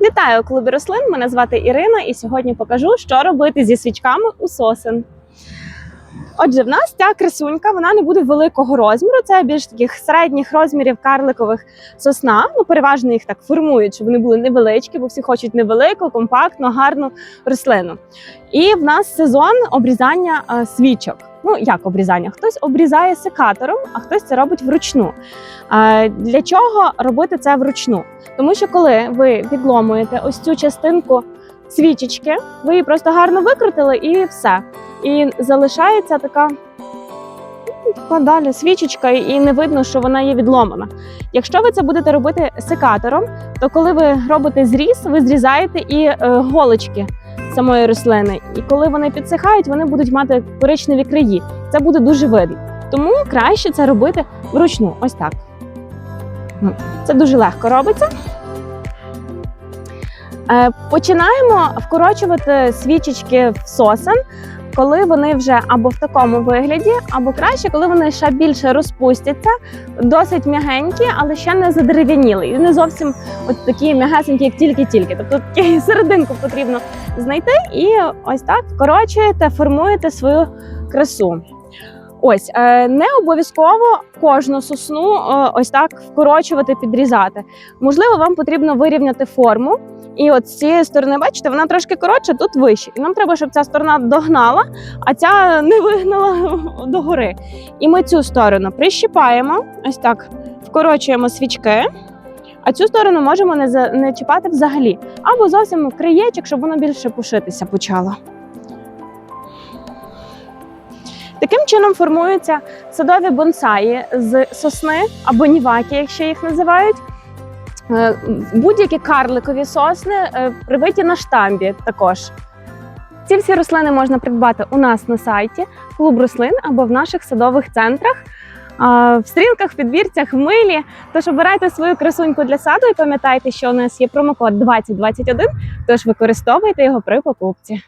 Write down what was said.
Вітаю клубі рослин. Мене звати Ірина, і сьогодні покажу, що робити зі свічками у сосен. Отже, в нас ця красунька вона не буде великого розміру. Це більш таких середніх розмірів карликових сосна. Ну, переважно їх так формують, щоб вони були невеличкі, бо всі хочуть невелику, компактну, гарну рослину. І в нас сезон обрізання е, свічок. Ну, як обрізання? Хтось обрізає секатором, а хтось це робить вручну. Е, Для чого робити це вручну? Тому що коли ви відломуєте ось цю частинку свічечки, ви її просто гарно викрутили і все. І залишається така, далі свічечка, і не видно, що вона є відломана. Якщо ви це будете робити секатором, то коли ви робите зріз, ви зрізаєте і е, голочки самої рослини. І коли вони підсихають, вони будуть мати коричневі краї. Це буде дуже видно. Тому краще це робити вручну. Ось так. Ну, Це дуже легко робиться. Е, Починаємо вкорочувати свічечки в сосен, коли вони вже або в такому вигляді, або краще, коли вони ще більше розпустяться, досить м'ягенькі, але ще не задерев'яніли. І не зовсім от такі м'ягесенькі, як тільки-тільки. Тобто такі серединку потрібно знайти і ось так вкорочуєте, формуєте свою красу. Ось е, не обов'язково кожну сосну е, ось так вкорочувати, підрізати. Можливо, вам потрібно вирівняти форму. І от з цієї сторони, бачите, вона трошки коротша, тут вище. І нам треба, щоб ця сторона догнала, а ця не вигнала догори. І ми цю сторону прищіпаємо, ось так вкорочуємо свічки. А цю сторону можемо не, за- не чіпати взагалі. Або зовсім краєчок, щоб воно більше пушитися почало. Таким чином формуються садові бонсаї з сосни або ніваки, якщо їх називають. Е, Будь-які карликові сосни е, привиті на штамбі також. Ці всі рослини можна придбати у нас на сайті клуб рослин або в наших садових центрах. В стрілках, в підбірцях, в милі. Тож обирайте свою красуньку для саду і пам'ятайте, що у нас є промокод 2021, тож використовуйте його при покупці.